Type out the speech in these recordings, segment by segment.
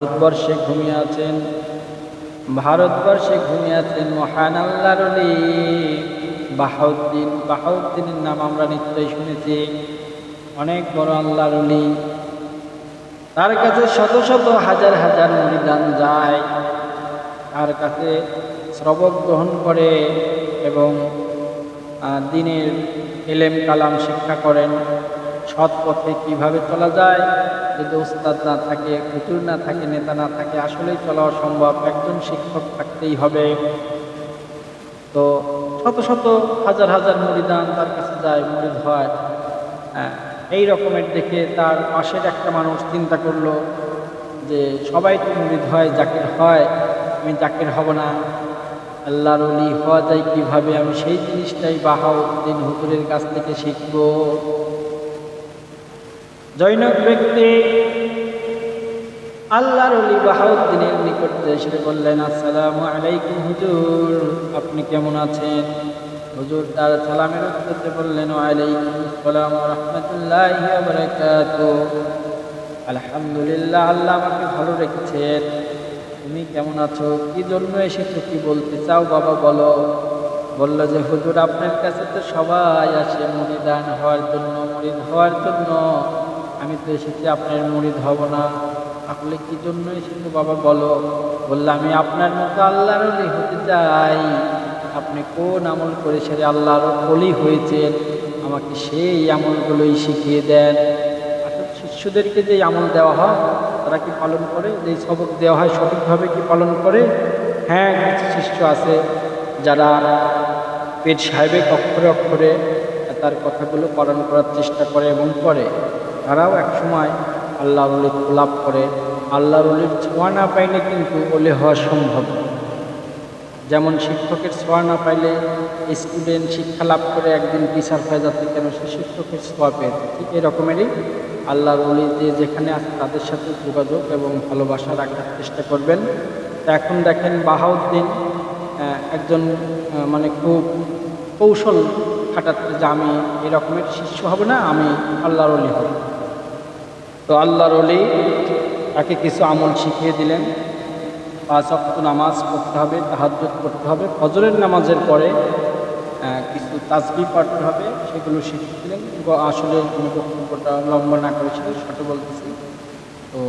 ভারতবর্ষে ঘুমিয়ে আছেন, ভারতবর্ষে ঘুমিয়ে আছেন মহান আল্লাহর বাহাউদ্দিন, বাহাউদ্দিনের নাম আমরা নিশ্চয়ই শুনেছি। অনেক বড় আল্লাহর তার কাছে শত শত হাজার হাজার মরিদান যায়। তার কাছে শ্রবক গ্রহণ করে এবং দিনের এলেম কালাম শিক্ষা করেন। সৎ পথে কীভাবে চলা যায়? যদি ওস্তাদ না থাকে হুজুর না থাকে নেতা না থাকে আসলেই চলা অসম্ভব। একজন শিক্ষক থাকতেই হবে। তো শত শত হাজার হাজার মরিদান তার কাছে যায় মরিদ হয়। হ্যাঁ, এই রকমের দেখে তার পাশের একটা মানুষ চিন্তা করল যে সবাই তো মুরিদ হয় জাকির হয় আমি জাকির হব না। আল্লাহর অলি হওয়া যায় কীভাবে? আমি সেই জিনিসটাই বাহাউদ্দিন হুজুরের কাছ থেকে শিখব। জৈনক ব্যক্তি আল্লাহর অলি বাহাউদ্দিনের নিকট এসে বললেন, আসসালামু আলাইকুম হুজুর, আপনি কেমন আছেন? হুজুর তার সালামের উত্তরতে বললেন, ওয়ালাইকুম আসসালাম রহমতুল্লাহ আলহামদুলিল্লাহ, আল্লাহ আমাকে ভালো রেখেছেন। তুমি কেমন আছো? কি জন্য এসেছ কি বলতে চাও বাবা, বলো। বলল যে, হুজুর, আপনার কাছে তো সবাই আসে মুড়িদান হওয়ার জন্য মুড়িদ হওয়ার জন্য। আমি তো এসেছি আপনার মুড়িদ হব না তাহলে কি জন্য এসেছ বাবা বলো? বলল আমি আপনার মতো আল্লাহর হতে চাই। আপনি কোন আমল করে সেরে আল্লাহর অলি হয়েছেন? আমাকে সেই আমলগুলোই শিখিয়ে দেন। আসলে শিষ্যদেরকে যে আমল দেওয়া হয়, তারা কি পালন করে? যেই সবক দেওয়া হয়, সঠিকভাবে কি পালন করে? হ্যাঁ কিছু শিষ্য আছে যারা পেট সাহেবের অক্ষরে অক্ষরে তার কথাগুলো পালন করার চেষ্টা করে এবং করে। তারাও একসময় আল্লাহর অলির লাভ করে, আল্লাহর অলির ছোঁয়া না পাইলে কিন্তু অলি হওয়া সম্ভব। যেমন শিক্ষকের ছোঁয়া না পাইলে স্টুডেন্ট শিক্ষা লাভ করে একদিন টিচার হয়ে যাচ্ছে, কেন সে শিক্ষকের ছোঁয়া পেয়েছে ঠিক এরকমেরই আল্লাহর অলি যে যেখানে আছে তাদের সাথে যোগাযোগ এবং ভালোবাসা রাখার চেষ্টা করবেন। এখন দেখেন বাহাউদ্দিন একজন মানে খুব কৌশল খাটাচ্ছে যে আমি এরকমের শিষ্য হব না, আমি আল্লাহর অলি হব। তো আল্লাহর অলি তাকে কিছু আমল শিখিয়ে দিলেন। পাঁচ অক্ট নামাজ পড়তে হবে, তাহাজ্জুদ করতে হবে, ফজরের নামাজের পরে কিছু তাসবি পড়তে হবে, সেগুলো শিখেছিলেন আসলে আমি বক্তব্যটা লম্বা না করেছিল ছোটো বলতেছি। তো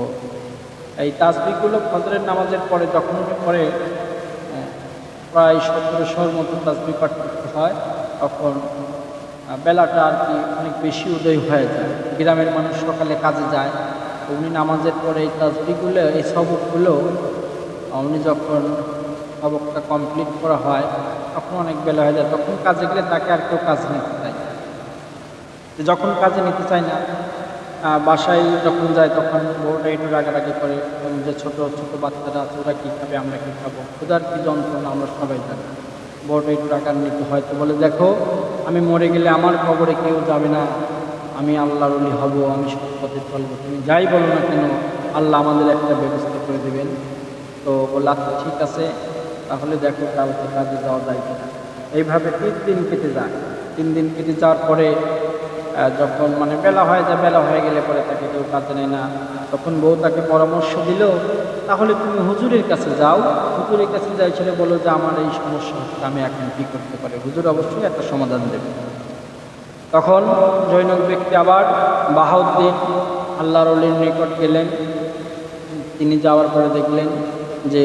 এই তাজবিগুলো ফজরের নামাজের পরে যখন পরে প্রায় সতেরোশোর মতো তাজবি পাঠ করতে হয়, তখন বেলাটা আর কি অনেক বেশি উদয় হয়ে যায়। গ্রামের মানুষ সকালে কাজে যায়। উনি নামাজের পরে এই তাসবিগুলো এই সবকগুলো উনি যখন সবকটা কমপ্লিট করা হয়, তখন অনেক বেলা হয়ে যায়। তখন কাজে গেলে তাকে আর কেউ কাজে নিতে চায় যখন কাজে নিতে চায় না বাসায় যখন যায়, তখন বউটা একটু রাগারাগি করে যে ছোট ছোট বাচ্চারা আছে, ওরা কী খাবে, আমরা কী খাব? ক্ষুধার কী যন্ত্রণা, আমরা সবাই জানি। বউটা একটু রাগান্বিত হয়তো বলে, দেখো আমি মরে গেলে আমার খবরে কেউ যাবে না। আমি আল্লাহর অলি হব, আমি সৎ পথে চলবো। তুমি যাই বলো না কেন, আল্লাহ আমাদের একটা ব্যবস্থা করে দেবেন। তো বলল আচ্ছা ঠিক আছে, তাহলে দেখো কালকে কাজে যাওয়া যায় কিনা। এইভাবে তিন দিন কেটে যায়। তিন দিন কেটে যাওয়ার পরে যখন মানে বেলা হয়ে যায়, বেলা হয়ে গেলে পরে তাকে কেউ কাজে নেয় না। তখন বউ তাকে পরামর্শ দিল তাহলে তুমি হুজুরের কাছে যাও। হুজুরের কাছে যাই ছেলে বলো যে, আমার এই সমস্যা হচ্ছে, আমি এখন কী করতে পারি? হুজুর অবশ্যই একটা সমাধান দেবে। তখন জৈনক ব্যক্তি আবার বাহাউদ্দিন আল্লাহর অলির নিকট গেলেন। তিনি যাওয়ার পরে দেখলেন যে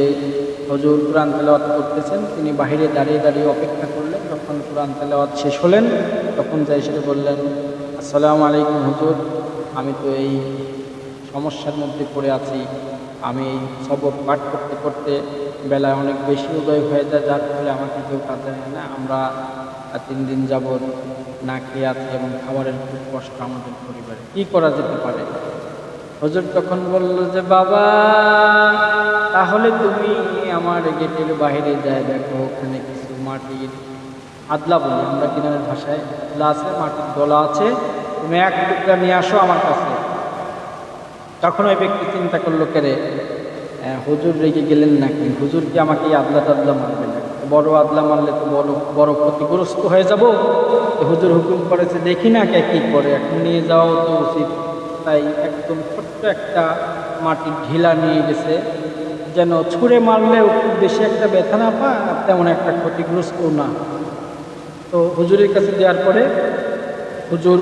হজুর কোরআন তেলাওয়াত করতেছেন। তিনি বাহিরে দাঁড়িয়ে দাঁড়িয়ে অপেক্ষা করলেন। যখন কোরআন তেলাওয়াত শেষ হলেন, তখন যাই সেটা বললেন, আসসালামু আলাইকুম হুজুর, আমি তো এই সমস্যার মধ্যে পড়ে আছি। আমি এই সবক পাঠ করতে করতে বেলায় অনেক বেশি উদয় হয়ে যায়, যার ফলে আমাকে কেউ কাজে নেয় না। আমরা তিন দিন যাবৎ না খেয়ে আছি এবং খাবারের খুব কষ্ট আমাদের পরিবারে। কী করা যেতে পারে? হজুর তখন বলল যে, বাবা, তাহলে তুমি আমার গেটের বাইরে যায় দেখো, ওখানে কিছু মাটির আদলা বলি, আমরা কিনারের ভাষায়। আদলা আছে, মাটির দলা আছে, তুমি এক টুকরা নিয়ে আসো আমার কাছে। তখন ওই ব্যক্তি চিন্তা করল কেরে হুজুর রেগে গেলেন নাকি? হুজুর কি আমাকে আদলা টাদলা মারবে না বড় আদলা মারলে তো বড় বড় ক্ষতিগ্রস্ত হয়ে যাব। হুজুর হুকুম করেছে, দেখি না কে কী করে, এখন নিয়ে যাওয়াও তো উচিত। তাই একদম ছোট্ট একটা মাটির ঢিলা নিয়ে গেছে, যেন ছুঁড়ে মারলেও খুব বেশি একটা ব্যথা না পায়, আর তেমন একটা ক্ষতিগ্রস্ত না। তো হুজুরের কাছে দেওয়ার পরে হুজুর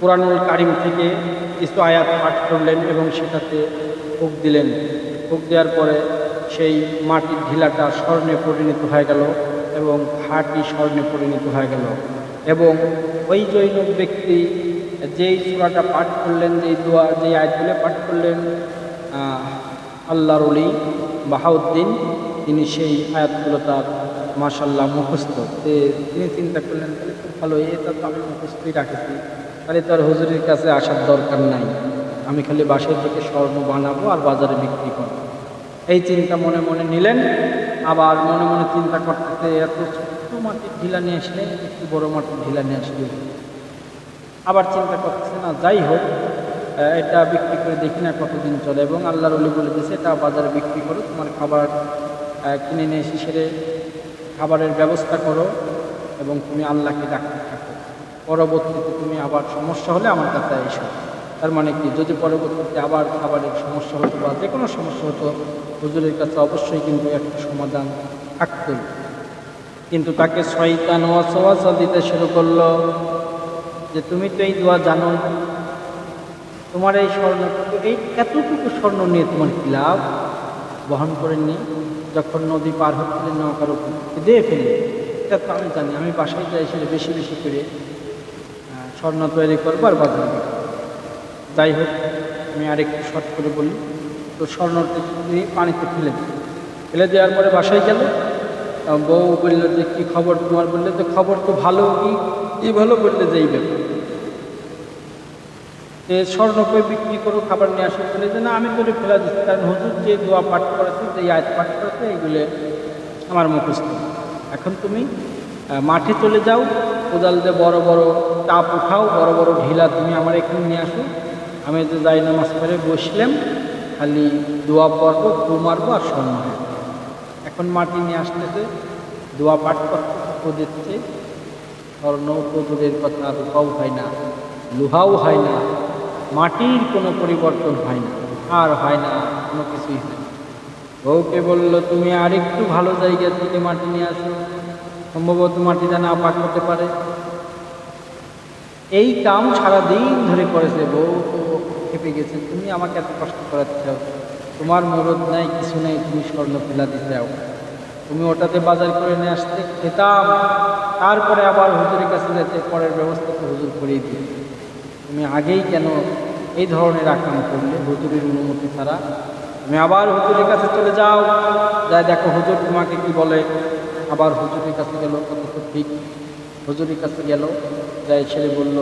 কোরআনুল কারিম থেকে কিছু আয়াত পাঠ করলেন এবং সেটাতে ফুক দিলেন। ফুক দেওয়ার পরে সেই মাটির ঢিলাটা স্বর্ণে পরিণত হয়ে গেল এবং খাঁটি স্বর্ণে পরিণত হয়ে গেল। এবং ওই জৈন ব্যক্তি যেই সূরাটা পাঠ করলেন, যেই দোয়া, যেই আয়াতগুলো পাঠ করলেন আল্লাহর অলি বাহাউদ্দিন, তিনি সেই আয়াতগুলো তার মাশাল্লাহ মুখস্থ। তিনি চিন্তা করলেন খুব ভালো এটা তো আমি মুখস্থই রাখেছি। তাহলে তার হুজুরের কাছে আসার দরকার নাই। আমি খালি বাসায় থেকে স্বর্ণ বানাবো আর বাজারে বিক্রি করব। এই চিন্তা মনে মনে নিলেন, আবার মনে মনে চিন্তা করতেছে, এত ছোট্ট মাটির ঢিলা নিয়ে আসলে, একটু বড় মাটির ঢিলা নিয়ে আসলে। আবার চিন্তা করতেছে, না, যাই হোক এটা বিক্রি করে দেখি না কতদিন চলে। এবং আল্লাহর অলি বলে দিয়েছে, এটা বাজারে বিক্রি করো, তোমার খাবার কিনে নিয়ে এসে সেরে খাবারের ব্যবস্থা করো এবং তুমি আল্লাহকে ডাকতে পরবর্তীতে তুমি আবার সমস্যা হলে আমার কাছে এসো। তার মানে কি, যদি পরবর্তীতে আবার খাবারের সমস্যা হতো বা যে কোনো সমস্যা হতো, হুজুরের কাছে অবশ্যই কিন্তু একটা সমাধান থাকতই কিন্তু তাকে শয়তান ওয়াসওয়াসা দিতে শুরু করল যে, তুমি তো এই দোয়া জানো, তোমার এই স্বর্ণটুকু এই এতটুকু স্বর্ণ নিয়ে তোমার কি লাভ? বহন করে নিয়ে যখন নদী পার হচ্ছিলেন নৌকার উপর দিয়ে ফেলে এটা তো আমি জানি, আমি বাসায় যাই, সেটা বেশি বেশি করে স্বর্ণ তৈরি করব আর বিক্রি যাই হোক, আমি আরেকটু শর্ট করে বলি। তো স্বর্ণটা নিয়ে পানিতে ফেলে দিই। ফেলে দেওয়ার পরে বাসায় গেল। বউ বলল যে, কী খবর তোমার? বললে, তো খবর তো ভালো, কি কি ভালো বললে, যে এই ব্যাপার। যে স্বর্ণকে বিক্রি করো খাবার নিয়ে আসো বলে যে, না, আমি করে ফেলা দিচ্ছি, কারণ হুজুর যে দোয়া পাঠ করেছে, যে আয়াত পাঠ করেছে, এইগুলো আমার মুখস্থ। এখন তুমি মাঠে চলে যাও, কোদাল দিয়ে বড় বড় টাপ উঠাও, বড় বড় ঢিলা তুমি আমার এখানে নিয়ে আসো। আমি যে যাই নামাজ পড়ে বসলাম, খালি দোয়া পড়ব ফু মারবো আর হবে এখন মাটি নিয়ে আসতেছে, দোয়া পাঠ করতে দিচ্ছে স্বর্ণ কদুরের কথা রূপাও হয় না, লোহাও হয় না, মাটির কোনো পরিবর্তন হয় না, আর হয় না, কোনো কিছুই হয় না। বউকে বলল, তুমি আরেকটু ভালো জায়গা থেকে মাটি নিয়ে আসো। সম্ভবত মাটিটা না পাক হতে পারে। এই কাম সারাদিন ধরে করেছে বউ খেপে গেছে তুমি আমাকে এত কষ্ট করাচ্ছ। তোমার মরদ নাই, কিছু নেই, তুমি স্বর্ণ ফেলা দিতে যাও। তুমি ওটাতে বাজার করে নিয়ে আসতে খেতাম। তারপরে আবার হুজুরের কাছে যেতে পরের ব্যবস্থা তো হুজুর করেই দিয়ে তুমি আগেই কেন এই ধরনের আকাম করলে? হুজুরের অনুমতি ছাড়া। তুমি আবার হুজুরের কাছে চলে যাও। যা দেখো, হুজুর তোমাকে কি বলে? আবার হুজুরের কাছে গেল, কত ঠিক। হুজুরের কাছে গেল যাই ছেলে বলল,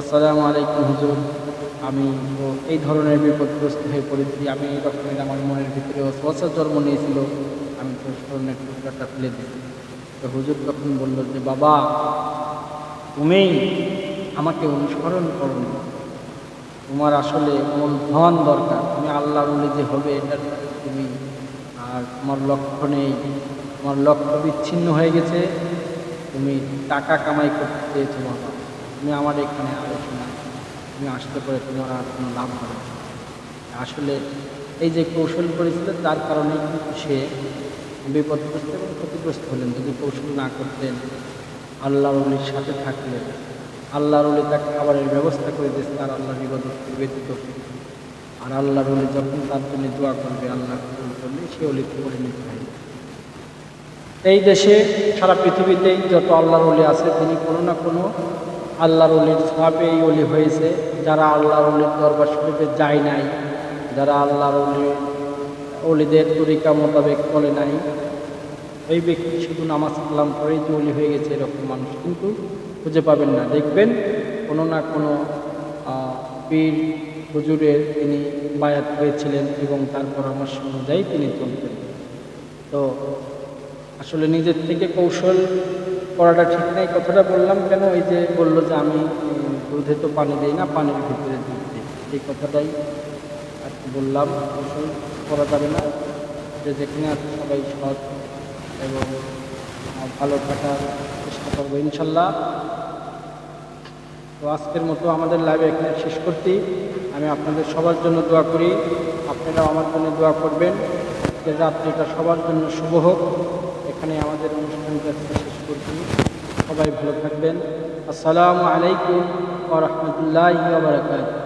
আসসালামু আলাইকুম হুজুর। আমি এই ধরনের বিপদগ্রস্ত হয়ে পড়েছি। আমি এই রকমের আমার মনের ভিতরে অস্বস্থার জন্ম নিয়েছিল। আমি তো টুকরাটা ফেলে দিয়েছি। তো হুজুর তখন বলল যে, বাবা, তুমি আমাকে অনুসরণ করো তোমার আসলে মূলধন দরকার। তুমি আল্লাহর বলে যে হবে, এটার তুমি আর তোমার লক্ষ্য নেই। তোমার লক্ষ্য বিচ্ছিন্ন হয়ে গেছে। তুমি টাকা কামাই করতে চেয়েছো বাবা। তুমি আমার এখানে আলোচনা তুমি আসতে পারে তোমার আর কোনো লাভ হবে আসলে এই যে কৌশল করেছিল, তার কিন্তু সে বিপদগ্রস্ত এবং ক্ষতিগ্রস্ত হলেন। যদি কৌশল না করতেন, আল্লাহর অলির সাথে থাকলে, আল্লাহর অলি তার খাবারের ব্যবস্থা করে দিয়েছে, তার আল্লাহর ইবাদত ব্যতীত আর আল্লাহর অলি যখন তার জন্য দোয়া করবে আল্লাহ করলে সে অলিতে পরিণত হয় এই দেশে সারা পৃথিবীতেই যত আল্লাহর অলি আছে, তিনি কোনো না কোনো আল্লাহর অলির সাপে এই অলি হয়েছে। যারা আল্লাহর অলির দরবার শরীফে যায় নাই, যারা আল্লাহর অলি অলিদের তরিকা মোতাবেক চলে নাই, ওই ব্যক্তি শুধু নামাজ কালাম করেই যে অলি হয়ে গেছে এরকম মানুষ। কিন্তু খুঁজে পাবেন না। দেখবেন কোনো না কোনো পীর, হুজুরের তিনি বায়াত হয়েছিলেন এবং তার পরামর্শ অনুযায়ী তিনি চলতেন। তো আসলে নিজের থেকে কৌশল করাটা ঠিক নেই। কথাটা বললাম কেন? ওই যে বলল যে আমি দুধে তো পানি দিই না, পানির ভিতরে দুধ দিই। এই কথাটাই আর বললাম। কৌশল করা যাবে না। যে যেখানে আছে সবাই সৎ এবং ভালো থাকার চেষ্টা করব ইনশাল্লাহ। তো আজকের মতো আমাদের লাইভে এখানে শেষ করছি। আমি আপনাদের সবার জন্য দোয়া করি। আপনারাও আমার জন্য দোয়া করবেন। যে রাত্রিটা সবার জন্য শুভ হোক। এখানে আমাদের অনুষ্ঠানটা শেষ করছি। সবাই ভালো থাকবেন। আসসালামু আলাইকুম ও রহমতুল্লাহ বারকাত